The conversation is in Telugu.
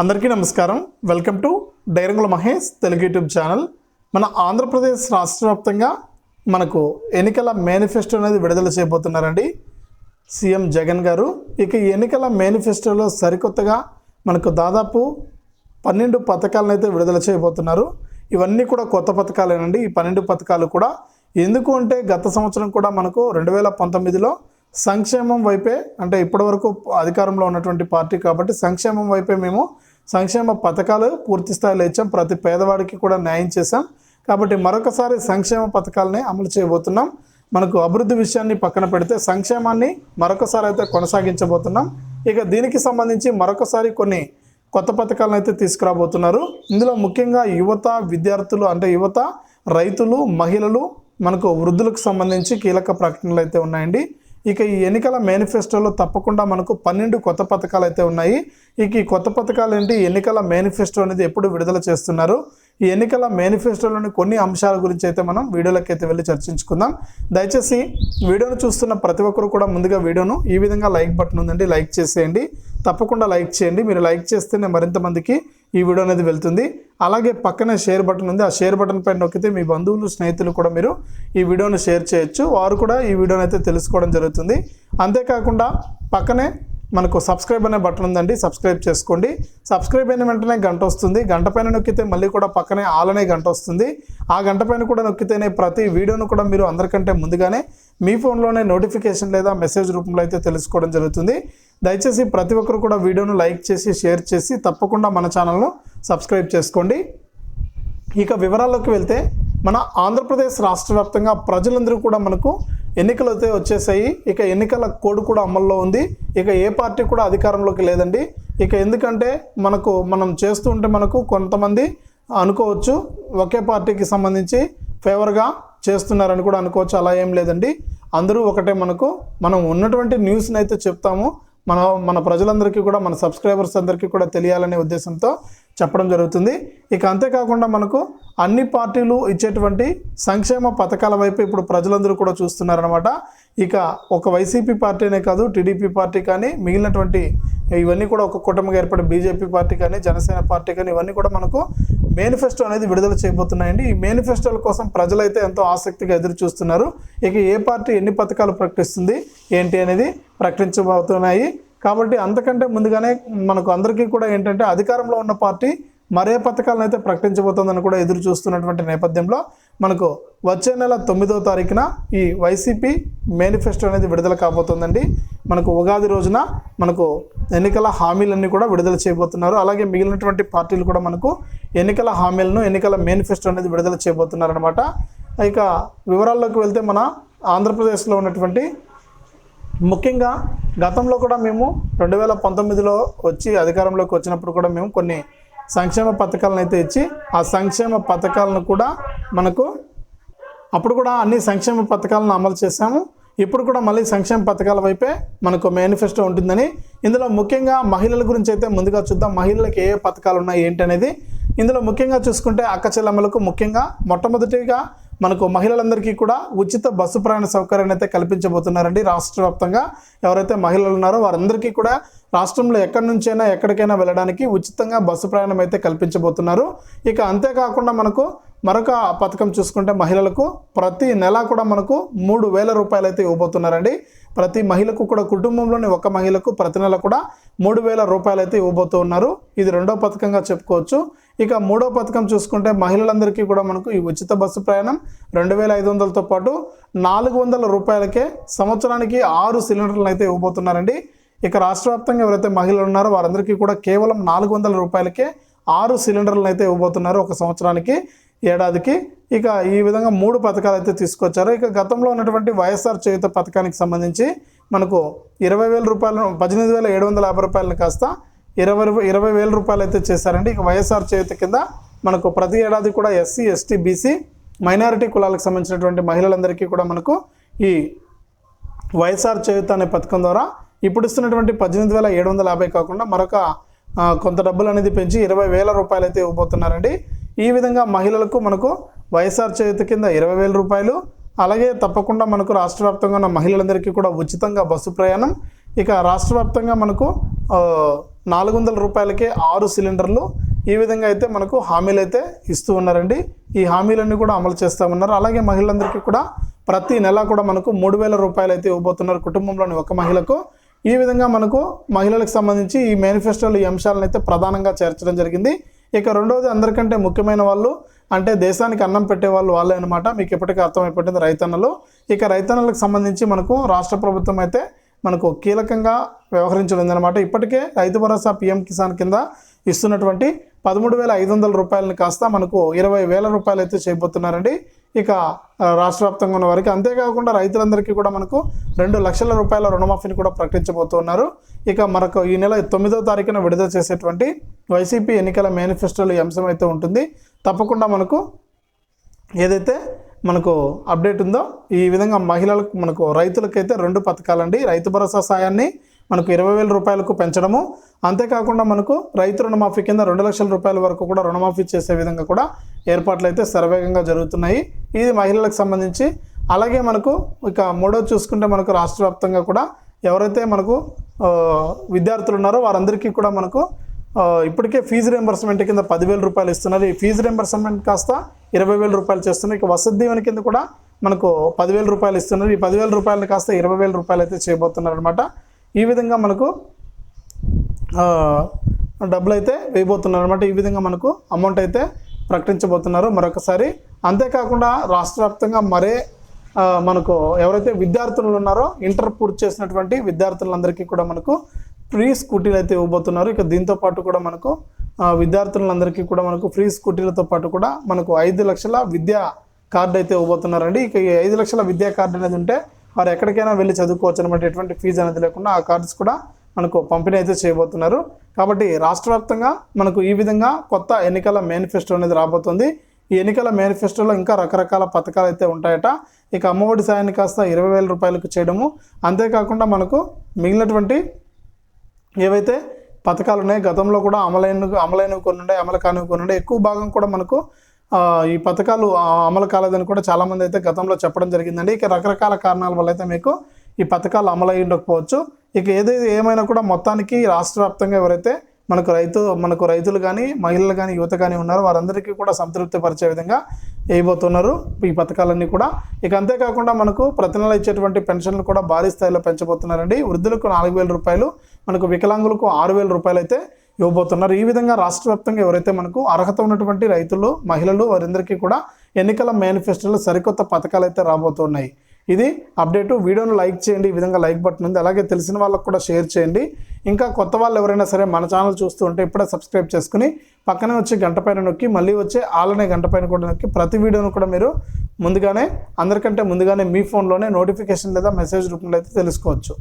అందరికీ నమస్కారం. Welcome to Dairangula Mahesh Telugu YouTube channel. మన ఆంధ్రప్రదేశ్ రాష్ట్ర వ్యాప్తంగా మనకు ఎన్నికల మేనిఫెస్టో అనేది విడుదల చేయబోతున్నారండి. సీఎం జగన్ గారు. ఇక ఎన్నికల మేనిఫెస్టోలో సరికొత్తగా మనకు దాదాపు పన్నెండు పథకాలను అయితే విడుదల చేయబోతున్నారు. ఇవన్నీ కూడా కొత్త పథకాలేనండి. ఈ పన్నెండు పథకాలు కూడా ఎందుకు అంటే గత సంవత్సరం కూడా మనకు రెండు వేల పంతొమ్మిదిలో సంక్షేమం వైపే అంటే ఇప్పటివరకు అధికారంలో ఉన్నటువంటి పార్టీ కాబట్టి సంక్షేమం వైపే మేము సంక్షేమ పథకాలు పూర్తి స్థాయిలో ఇచ్చాం. ప్రతి పేదవాడికి కూడా న్యాయం చేశాం. కాబట్టి మరొకసారి సంక్షేమ పథకాలని అమలు చేయబోతున్నాం. మనకు అభివృద్ధి విషయాన్ని పక్కన పెడితే సంక్షేమాన్ని మరొకసారి అయితే కొనసాగించబోతున్నాం. ఇక దీనికి సంబంధించి మరొకసారి కొన్ని కొత్త పథకాలను అయితే తీసుకురాబోతున్నారు. ఇందులో ముఖ్యంగా యువత విద్యార్థులు అంటే యువత రైతులు మహిళలు మనకు వృద్ధులకు సంబంధించి కీలక ప్రకటనలు అయితే ఉన్నాయండి. ఇక ఈ ఎన్నికల మేనిఫెస్టోలో తప్పకుండా మనకు పన్నెండు కొత్త పథకాలు అయితే ఉన్నాయి. ఇక ఈ కొత్త పథకాలు ఏంటి? ఎన్నికల మేనిఫెస్టో అనేది ఎప్పుడు విడుదల చేస్తున్నారు? ఈ ఎన్నికల మేనిఫెస్టోలోని కొన్ని అంశాల గురించి అయితే మనం వీడియోలోకి అయితే వెళ్ళి చర్చించుకుందాం. దయచేసి వీడియోను చూస్తున్న ప్రతి ఒక్కరు కూడా ముందుగా వీడియోను ఈ విధంగా లైక్ బటన్ ఉందండి లైక్ చేసేయండి. తప్పకుండా లైక్ చేయండి. మీరు లైక్ చేస్తేనే మరింత మందికి ఈ వీడియో అనేది వెళ్తుంది. అలాగే పక్కనే షేర్ బటన్ ఉంది. ఆ షేర్ బటన్ పైన నొక్కితే మీ బంధువులు స్నేహితులు కూడా మీరు ఈ వీడియోను షేర్ చేయొచ్చు. వారు కూడా ఈ వీడియోని అయితే తెలుసుకోవడం జరుగుతుంది. అంతేకాకుండా పక్కనే మనకు సబ్స్క్రైబ్ అనే బటన్ ఉందండి. సబ్స్క్రైబ్ చేసుకోండి. సబ్స్క్రైబ్ అయిన వెంటనే గంట వస్తుంది. గంట పైన నొక్కితే మళ్ళీ కూడా పక్కనే ఆల్ అనే గంట వస్తుంది. ఆ గంట పైన కూడా నొక్కితేనే ప్రతి వీడియోను కూడా మీరు అందరికంటే ముందుగానే మీ ఫోన్లోనే నోటిఫికేషన్ లేదా మెసేజ్ రూపంలో అయితే తెలుసుకోవడం జరుగుతుంది. దయచేసి ప్రతి ఒక్కరు కూడా వీడియోను లైక్ చేసి షేర్ చేసి తప్పకుండా మన ఛానల్ను సబ్స్క్రైబ్ చేసుకోండి. ఇక వివరాల్లోకి వెళ్తే మన ఆంధ్రప్రదేశ్ రాష్ట్ర వ్యాప్తంగా ప్రజలందరూ కూడా మనకు ఎన్నికలు అయితే వచ్చేసాయి ఇక ఎన్నికల కోడ్ కూడా అమల్లో ఉంది. ఇక ఏ పార్టీ కూడా అధికారంలోకి లేదండి. ఇక ఎందుకంటే మనకు మనం చేస్తూ ఉంటే మనకు కొంతమంది అనుకోవచ్చు. ఒకే పార్టీకి సంబంధించి ఫేవర్గా చేస్తున్నారని కూడా అనుకోవచ్చు. అలా ఏం లేదండి. అందరూ ఒకటే మనకు మనం ఉన్నటువంటి న్యూస్ని అయితే చెప్తాము. మన మన ప్రజలందరికీ కూడా మన సబ్స్క్రైబర్స్ అందరికీ కూడా తెలియాలనే ఉద్దేశంతో చెప్పడం జరుగుతుంది. ఇక అంతేకాకుండా మనకు అన్ని పార్టీలు ఇచ్చేటువంటి సంక్షేమ పథకాల వైపు ఇప్పుడు ప్రజలందరూ కూడా చూస్తున్నారనమాట ఇక ఒక వైసీపీ పార్టీనే కాదు టీడీపీ పార్టీ కానీ మిగిలినటువంటి ఇవన్నీ కూడా ఒక కూటమిగా ఏర్పడే బీజేపీ పార్టీ కానీ జనసేన పార్టీ కానీ ఇవన్నీ కూడా మనకు మేనిఫెస్టో అనేది విడుదల చేయబోతున్నాయండి. ఈ మేనిఫెస్టోల కోసం ప్రజలైతే ఎంతో ఆసక్తిగా ఎదురు చూస్తున్నారు. ఇక ఏ పార్టీ ఎన్ని పథకాలు ప్రకటిస్తుంది ఏంటి అనేది ప్రకటించబోతున్నాయి. కాబట్టి అంతకంటే ముందుగానే మనకు అందరికీ కూడా ఏంటంటే అధికారంలో ఉన్న పార్టీ మరే పథకాలను అయితే ప్రకటించబోతోందని కూడా ఎదురు చూస్తున్నటువంటి నేపథ్యంలో మనకు వచ్చే నెల తొమ్మిదో తారీఖున ఈ వైసీపీ మేనిఫెస్టో అనేది విడుదల కాబోతోందండి. మనకు ఉగాది రోజున మనకు ఎన్నికల హామీలన్నీ కూడా విడుదల చేయబోతున్నారు. అలాగే మిగిలినటువంటి పార్టీలు కూడా మనకు ఎన్నికల హామీలను ఎన్నికల మేనిఫెస్టో అనేది విడుదల చేయబోతున్నారు అనమాట ఇక వివరాల్లోకి వెళ్తే మన ఆంధ్రప్రదేశ్లో ఉన్నటువంటి ముఖ్యంగా గతంలో కూడా మేము రెండు వేల పంతొమ్మిదిలో వచ్చి అధికారంలోకి వచ్చినప్పుడు కూడా మేము కొన్ని సంక్షేమ పథకాలను అయితే ఇచ్చి ఆ సంక్షేమ పథకాలను కూడా మనకు అప్పుడు కూడా అన్ని సంక్షేమ పథకాలను అమలు చేశాము. ఇప్పుడు కూడా మళ్ళీ సంక్షేమ పథకాల వైపే మనకు మేనిఫెస్టో ఉంటుందని. ఇందులో ముఖ్యంగా మహిళల గురించి అయితే ముందుగా చూద్దాం. మహిళలకు ఏ పథకాలు ఉన్నాయి ఏంటి అనేది. ఇందులో ముఖ్యంగా చూసుకుంటే అక్క చెల్లెమ్మలకు ముఖ్యంగా మొట్టమొదటిగా మనకు మహిళలందరికీ కూడా ఉచిత బస్సు ప్రయాణ సౌకర్యాన్ని అయితే కల్పించబోతున్నారండి రాష్ట్ర వ్యాప్తంగా. ఎవరైతే మహిళలు ఉన్నారో వారందరికీ కూడా రాష్ట్రంలో ఎక్కడి నుంచైనా ఎక్కడికైనా వెళ్ళడానికి ఉచితంగా బస్సు ప్రయాణం అయితే కల్పించబోతున్నారు. ఇక అంతేకాకుండా మనకు మరొక పథకం చూసుకుంటే మహిళలకు ప్రతి నెల కూడా మనకు మూడు వేల రూపాయలు అయితే ఇవ్వబోతున్నారండి. ప్రతి మహిళకు కూడా కుటుంబంలోని ఒక మహిళకు ప్రతి నెల కూడా మూడు వేల రూపాయలు అయితే ఇవ్వబోతూ ఉన్నారు ఇది రెండో పథకంగా చెప్పుకోవచ్చు. ఇక మూడో పథకం చూసుకుంటే మహిళలందరికీ కూడా మనకు ఈ ఉచిత బస్సు ప్రయాణం రెండు వేల ఐదు వందలతో పాటు నాలుగు వందల రూపాయలకే సంవత్సరానికి ఆరు సిలిండర్లను అయితే ఇవ్వబోతున్నారండి. ఇక రాష్ట్ర వ్యాప్తంగా ఎవరైతే మహిళలు ఉన్నారో వారందరికీ కూడా కేవలం నాలుగు వందల రూపాయలకే ఆరు సిలిండర్లను అయితే ఇవ్వబోతున్నారు ఒక సంవత్సరానికి. ఏడాదికి. ఇక ఈ విధంగా మూడు పథకాలు అయితే తీసుకొచ్చారు. ఇక గతంలో ఉన్నటువంటి వైఎస్ఆర్ చేయుత పథకానికి సంబంధించి మనకు ఇరవై వేల రూపాయలను పద్దెనిమిది వేల ఏడు వందల యాభై రూపాయలను కాస్త ఇరవై ఇరవై వేల రూపాయలు అయితే చేశారండి. ఇక వైఎస్ఆర్ చేయుత కింద మనకు ప్రతి ఏడాది కూడా ఎస్సీ ఎస్టీ బీసీ మైనారిటీ కులాలకు సంబంధించినటువంటి మహిళలందరికీ కూడా మనకు ఈ వైఎస్ఆర్ చేయుత అనే పథకం ద్వారా ఇప్పుడు ఇస్తున్నటువంటి పద్దెనిమిది వేల ఏడు వందల యాభై కాకుండా మరొక కొంత డబ్బులు అనేది పెంచి ఇరవై వేల రూపాయలు అయితే ఇవ్వబోతున్నారండి. ఈ విధంగా మహిళలకు మనకు వైఎస్ఆర్ చేత కింద ఇరవై వేల రూపాయలు అలాగే తప్పకుండా మనకు రాష్ట్ర వ్యాప్తంగా ఉన్న మహిళలందరికీ కూడా ఉచితంగా బస్సు ప్రయాణం. ఇక రాష్ట్ర వ్యాప్తంగా మనకు నాలుగు వందల రూపాయలకే ఆరు సిలిండర్లు ఈ విధంగా అయితే మనకు హామీలు అయితే ఇస్తూ ఉన్నారండి. ఈ హామీలన్నీ కూడా అమలు చేస్తూ ఉన్నారు. అలాగే మహిళలందరికీ కూడా ప్రతి నెల కూడా మనకు మూడు వేల రూపాయలు అయితే ఇవ్వబోతున్నారు కుటుంబంలోని ఒక మహిళకు. ఈ విధంగా మనకు మహిళలకు సంబంధించి ఈ మేనిఫెస్టోలో ఈ అంశాలను అయితే ప్రధానంగా చేర్చడం జరిగింది. ఇక రెండవది అందరికంటే ముఖ్యమైన వాళ్ళు అంటే దేశానికి అన్నం పెట్టే వాళ్ళు వాళ్ళే అనమాట మీకు ఇప్పటికీ అర్థమైపోయింది రైతన్నలు. ఇక రైతన్నలకు సంబంధించి మనకు రాష్ట్ర ప్రభుత్వం అయితే మనకు కీలకంగా వ్యవహరించనుందనమాట ఇప్పటికే రైతు భరోసా పిఎం కిసాన్ కింద ఇస్తున్నటువంటి పదమూడు వేల ఐదు వందల రూపాయలని కాస్త మనకు ఇరవై వేల రూపాయలు అయితే చేయబోతున్నారండి ఇక రాష్ట్ర వ్యాప్తంగా ఉన్న వారికి. అంతేకాకుండా రైతులందరికీ కూడా మనకు రెండు లక్షల రూపాయల రుణమాఫీని కూడా ప్రకటించబోతున్నారు. ఇక మనకు ఈ నెల తొమ్మిదో తారీఖున విడుదల చేసేటువంటి వైసీపీ ఎన్నికల మేనిఫెస్టోలో ఈ అంశం అయితే ఉంటుంది. తప్పకుండా మనకు ఏదైతే మనకు అప్డేట్ ఉందో ఈ విధంగా మహిళలకు మనకు రైతులకైతే రెండు పథకాలండి. రైతు భరోసా సాయాన్ని మనకు ఇరవై వేల రూపాయలకు పెంచడము. అంతేకాకుండా మనకు రైతు రుణమాఫీ కింద రెండు లక్షల రూపాయల వరకు కూడా రుణమాఫీ చేసే విధంగా కూడా ఏర్పాట్లు అయితే శరవేగంగా జరుగుతున్నాయి. ఇది మహిళలకు సంబంధించి. అలాగే మనకు ఇక మూడో చూసుకుంటే మనకు రాష్ట్ర వ్యాప్తంగా కూడా ఎవరైతే మనకు విద్యార్థులు ఉన్నారో వారందరికీ కూడా మనకు ఇప్పటికే ఫీజు రియంబర్స్మెంట్ కింద పదివేల రూపాయలు ఇస్తున్నారు. ఈ ఫీజు రియంబర్స్మెంట్ కాస్త ఇరవై వేల రూపాయలు చేస్తున్నారు. ఇక వసతి దీవెన కింద కూడా మనకు పదివేల రూపాయలు ఇస్తున్నారు. ఈ పదివేల రూపాయలు కాస్త ఇరవై వేల రూపాయలు అయితే చేయబోతున్నారు అనమాట ఈ విధంగా మనకు డబ్బులు అయితే వేయబోతున్నారు అనమాట ఈ విధంగా మనకు అమౌంట్ అయితే ప్రకటించబోతున్నారు. మరొకసారి అంతేకాకుండా రాష్ట్ర వ్యాప్తంగా మరే మనకు ఎవరైతే విద్యార్థులు ఉన్నారో ఇంటర్ పూర్తి చేసినటువంటి విద్యార్థులందరికీ కూడా మనకు ఫ్రీ స్కూటీలు అయితే ఇవ్వబోతున్నారు. ఇక దీంతో పాటు కూడా మనకు విద్యార్థులందరికీ కూడా మనకు ఫ్రీ స్కూటీలతో పాటు కూడా మనకు ఐదు లక్షల విద్యా కార్డు అయితే ఇవ్వబోతున్నారండి. ఇక ఈ ఐదు లక్షల విద్యా కార్డు అనేది ఉంటే వారు ఎక్కడికైనా వెళ్ళి చదువుకోవచ్చు అనమాట ఎటువంటి ఫీజు అనేది లేకుండా ఆ కార్డ్స్ కూడా మనకు పంపిణీ అయితే చేయబోతున్నారు. కాబట్టి రాష్ట్ర వ్యాప్తంగా మనకు ఈ విధంగా కొత్త ఎన్నికల మేనిఫెస్టో అనేది రాబోతుంది. ఈ ఎన్నికల మేనిఫెస్టోలో ఇంకా రకరకాల పథకాలు అయితే ఉంటాయట. ఇక అమ్మఒడి సాయాన్ని కాస్త ఇరవై వేల రూపాయలకు చేయడము. అంతేకాకుండా మనకు మిగిలినటువంటి ఏవైతే పథకాలు ఉన్నాయి గతంలో కూడా అమలైన అమలైనవి కొన్ని ఉన్నాయి అమలు కానివి కొన్ని ఉన్నాయి ఎక్కువ భాగం కూడా మనకు ఈ పథకాలు అమలు కాలేదని కూడా చాలామంది అయితే గతంలో చెప్పడం జరిగిందండి. ఇక రకరకాల కారణాల వల్ల అయితే మీకు ఈ పథకాలు అమలు అయి ఉండకపోవచ్చు. ఇక ఏదైతే ఏమైనా కూడా మొత్తానికి రాష్ట్ర వ్యాప్తంగా ఎవరైతే మనకు రైతు మనకు రైతులు కానీ మహిళలు కానీ యువత కానీ ఉన్నారో వారందరికీ కూడా సంతృప్తి పరిచే విధంగా వేయబోతున్నారు ఈ పథకాలన్నీ కూడా. ఇక అంతేకాకుండా మనకు ప్రతి నెల ఇచ్చేటువంటి పెన్షన్లు కూడా భారీ స్థాయిలో పెంచబోతున్నారండి. వృద్ధులకు నాలుగు వేల రూపాయలు మనకు వికలాంగులకు ఆరు వేల రూపాయలు అయితే ఇవ్వబోతున్నారు. ఈ విధంగా రాష్ట్ర వ్యాప్తంగా ఎవరైతే మనకు అర్హత ఉన్నటువంటి రైతులు మహిళలు వారందరికీ కూడా ఎన్నికల మేనిఫెస్టోలో సరికొత్త పథకాలు అయితే రాబోతున్నాయి. ఇది అప్డేటు. వీడియోను లైక్ చేయండి. ఈ విధంగా లైక్ బటన్ ఉంది. అలాగే తెలిసిన వాళ్ళకు కూడా షేర్ చేయండి. ఇంకా కొత్త వాళ్ళు ఎవరైనా సరే మన ఛానల్ చూస్తూ ఉంటే ఇప్పుడే సబ్స్క్రైబ్ చేసుకుని పక్కనే వచ్చి గంట పైన నొక్కి మళ్ళీ వచ్చే ఆలనే గంట పైన కూడా నొక్కి ప్రతి వీడియోను కూడా మీరు ముందుగానే అందరికంటే ముందుగానే మీ ఫోన్లోనే నోటిఫికేషన్ లేదా మెసేజ్ రూపంలో అయితే తెలుసుకోవచ్చు.